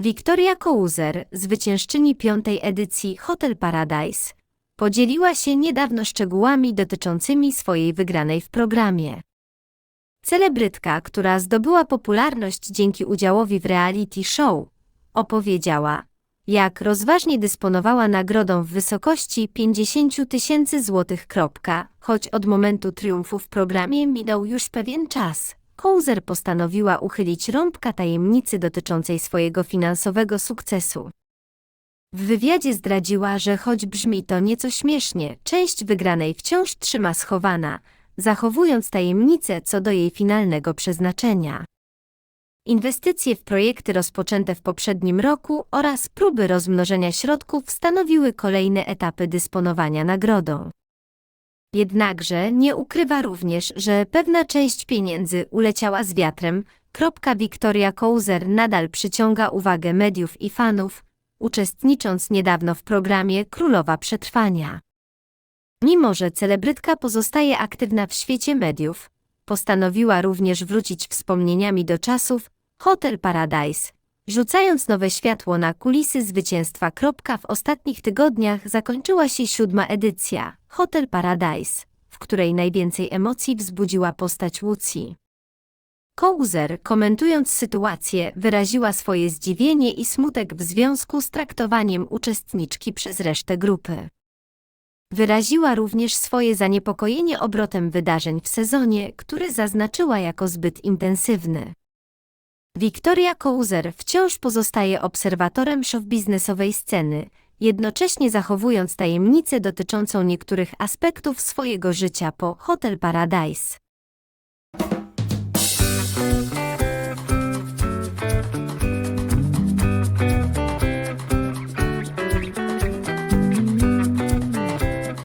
Wiktoria Kouzer, zwyciężczyni piątej edycji Hotel Paradise, podzieliła się niedawno szczegółami dotyczącymi swojej wygranej w programie. Celebrytka, która zdobyła popularność dzięki udziałowi w reality show, opowiedziała, jak rozważnie dysponowała nagrodą w wysokości 50 tysięcy złotych. Choć od momentu triumfu w programie minął już pewien czas, Kouzer postanowiła uchylić rąbka tajemnicy dotyczącej swojego finansowego sukcesu. W wywiadzie zdradziła, że choć brzmi to nieco śmiesznie, część wygranej wciąż trzyma schowana, zachowując tajemnicę co do jej finalnego przeznaczenia. Inwestycje w projekty rozpoczęte w poprzednim roku oraz próby rozmnożenia środków stanowiły kolejne etapy dysponowania nagrodą. Jednakże nie ukrywa również, że pewna część pieniędzy uleciała z wiatrem. Kropka Victoria Kouzer nadal przyciąga uwagę mediów i fanów, uczestnicząc niedawno w programie Królowa Przetrwania. Mimo, że celebrytka pozostaje aktywna w świecie mediów, postanowiła również wrócić wspomnieniami do czasów Hotel Paradise, rzucając nowe światło na kulisy zwycięstwa. W ostatnich tygodniach zakończyła się siódma edycja Hotel Paradise, w której najwięcej emocji wzbudziła postać Lucji. Kouzer, komentując sytuację, wyraziła swoje zdziwienie i smutek w związku z traktowaniem uczestniczki przez resztę grupy. Wyraziła również swoje zaniepokojenie obrotem wydarzeń w sezonie, który zaznaczyła jako zbyt intensywny. Victoria Kouzer wciąż pozostaje obserwatorem show-biznesowej sceny, jednocześnie zachowując tajemnicę dotyczącą niektórych aspektów swojego życia po Hotel Paradise.